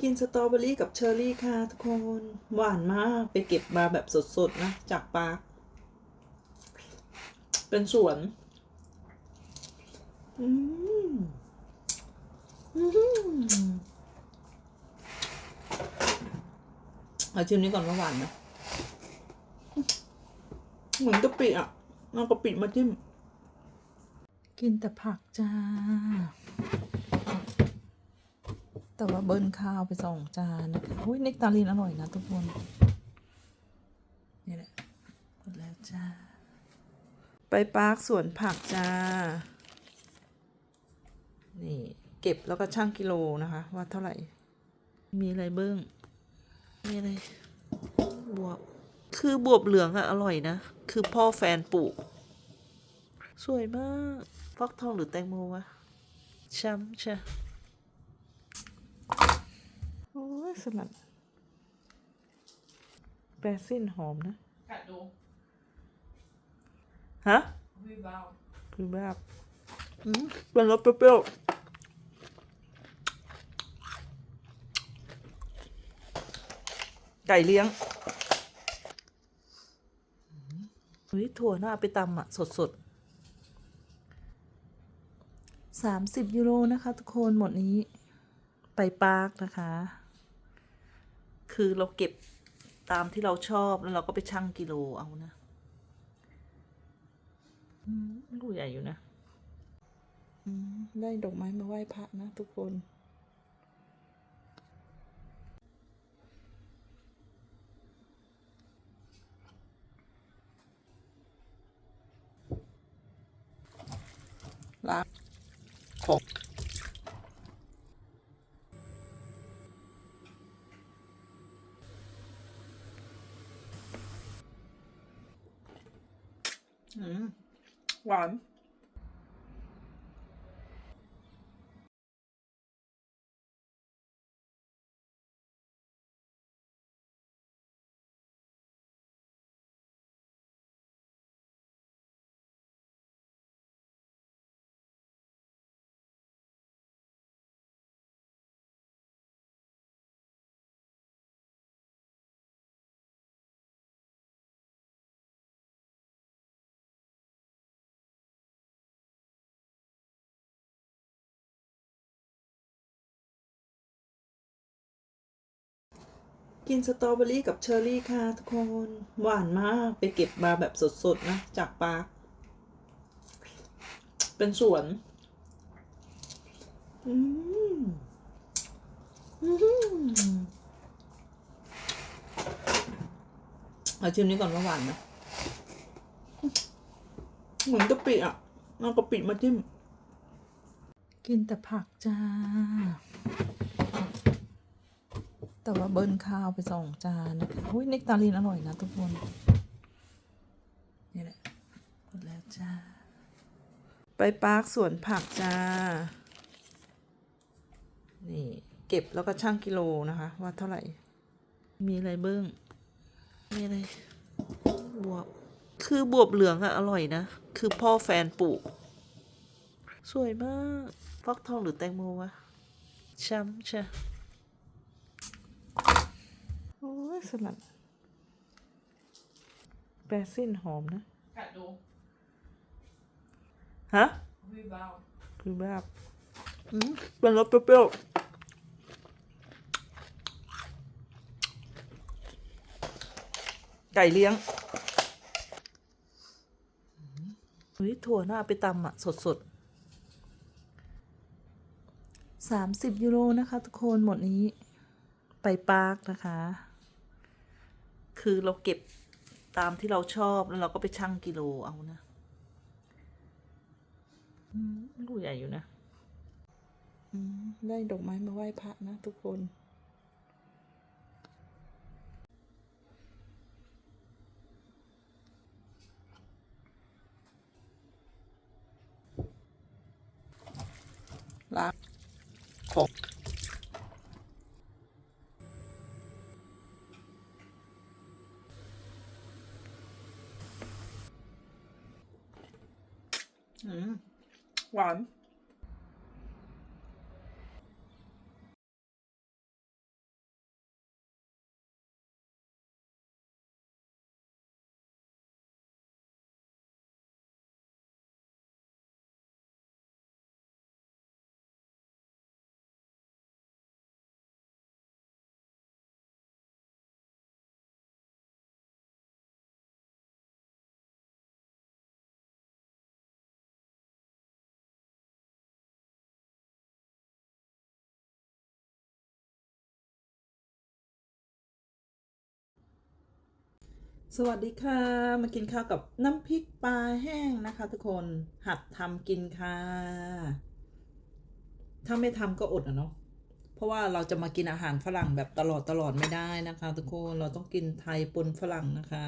กินสตรอเบอรี่กับเชอร์รี่ค่ะทุกคน หวานมาก ไปเก็บมาแบบสดๆ นะ จากปาร์คเป็นสวน อืมอืมเอาชิมนี้ก่อนว่าหวานไหมเหมือนกะปิอะเอากะปิมาจิ้ม กินแต่ผักจ้า แต่ว่าเบิ้ลข้าวไปสองจานนะคะอุ้ยเนกตาลีนอร่อยนะทุกคนนี่แหละหมดแล้วจ้า ไปปาร์คสวนผักจ้า นี่ เก็บแล้วก็ช่างกิโลนะคะ ว่าเท่าไหร่ มีอะไรเบิ้งมีอะไรบวบ คือบวบเหลืองอะอร่อยนะ คือพ่อแฟนปลูก สวยมาก ฟักทองหรือแตงโมวะช้ำใช่ โอ้ ยสลัดแปรสิ้นหอมนะ กัดดูฮะวิบาวคือแบบอืมเป็นรสเปรี้ยวๆไก่เลี้ยงเฮ้ยถั่วน่าเอาไปตำอะ สดๆสามสิบยูโรนะคะ ทุกคนหมดนี้ไปปาร์คนะคะ คือเราเก็บตามที่เราชอบแล้วเราก็ไปชั่งกิโลเอานะลูกใหญ่อยู่นะได้ดอกไม้มาไหว้พระนะทุกคน ลาของ อืมห กินสตรอเบอรี่กับเชอร์รี่ค่ะทุกคน หวานมาก ไปเก็บมาแบบสดๆ นะ จากปาร์คเป็นสวน อืมอืมเอาชิมนี้ก่อนว่าหวานไหมเหมือนกะปิอะเอากะปิมาจิ้ม กินแต่ผักจ้า แต่ว่าเบิ้ลข้าวไปสองจานนะคะอุ้ยเนกตาลีนอร่อยนะทุกคน นี่แหละหมดแล้วจ้า ไปปาร์คสวนผักจ้า นี่เก็บแล้วก็ช่างกิโลนะคะ ว่าเท่าไหร่ มีอะไรเบิ้งมีอะไรบวบ คือบวบเหลืองอะอร่อยนะ คือพ่อแฟนปลูก สวยมาก ฟักทองหรือแตงโมวะช้ำใช่ โอ้ ยสลัดแปรสิ้นหอมนะกัดดูฮะวิบาวคือแบบอืมเป็นรสเปรี้ยวๆไก่เลี้ยงเฮ้ยถั่วน่าเอาไปตำอะ สดๆสามสิบยูโรนะคะ ทุกคนหมดนี้ไปปาร์คนะคะ คือเราเก็บตามที่เราชอบแล้วเราก็ไปชั่งกิโลเอานะอืมลูกใหญ่อยู่นะอืมได้ดอกไม้มาไหว้พระนะทุกคน ลาของ อืมห สวัสดีค่ะ มากินข้าวกับน้ำพริกปลาแห้งนะคะ ทุกคนหัดทำกินค่ะ ถ้าไม่ทำก็อดอะเนาะเพราะว่าเราจะมากินอาหารฝรั่งแบบตลอดตลอดไม่ได้นะคะ ทุกคนเราต้องกินไทยปนฝรั่งนะคะ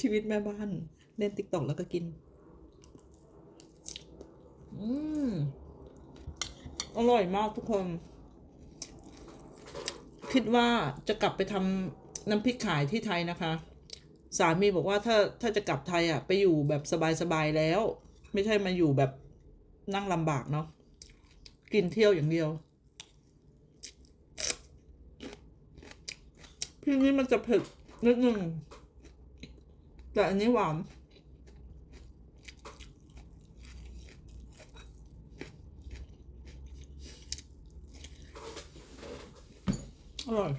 ชีวิตแม่บ้าน เล่นติ๊กต็อกแล้วก็กิน อืมอร่อยมากทุกคน คิดว่าจะกลับไปทำน้ำพริกขายที่ไทยนะคะ สามีบอกว่าถ้าถ้าจะกลับไทยอะ ไปอยู่แบบสบายๆแล้ว ไม่ใช่มาอยู่แบบนั่งลำบากเนาะกินเที่ยวอย่างเดียวพี่นี้มันจะเผ็ดนิดนึงแต่อันนี้หวาน อร่อย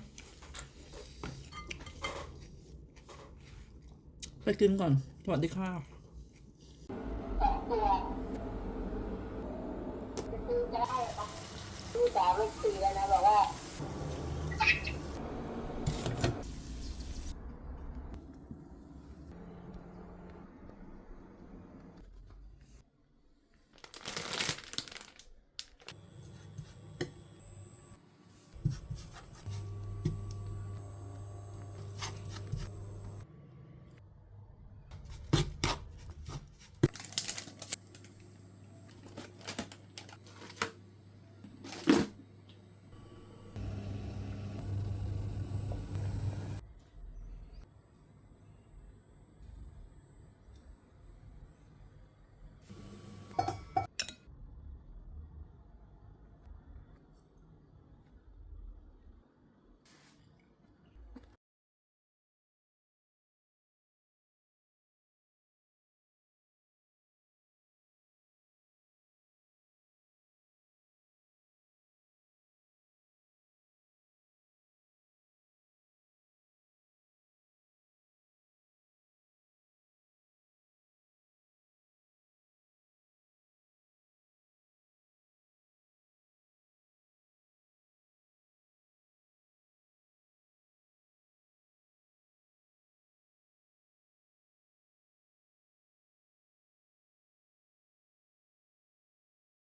ไปกินก่อน สวัสดีค่ะ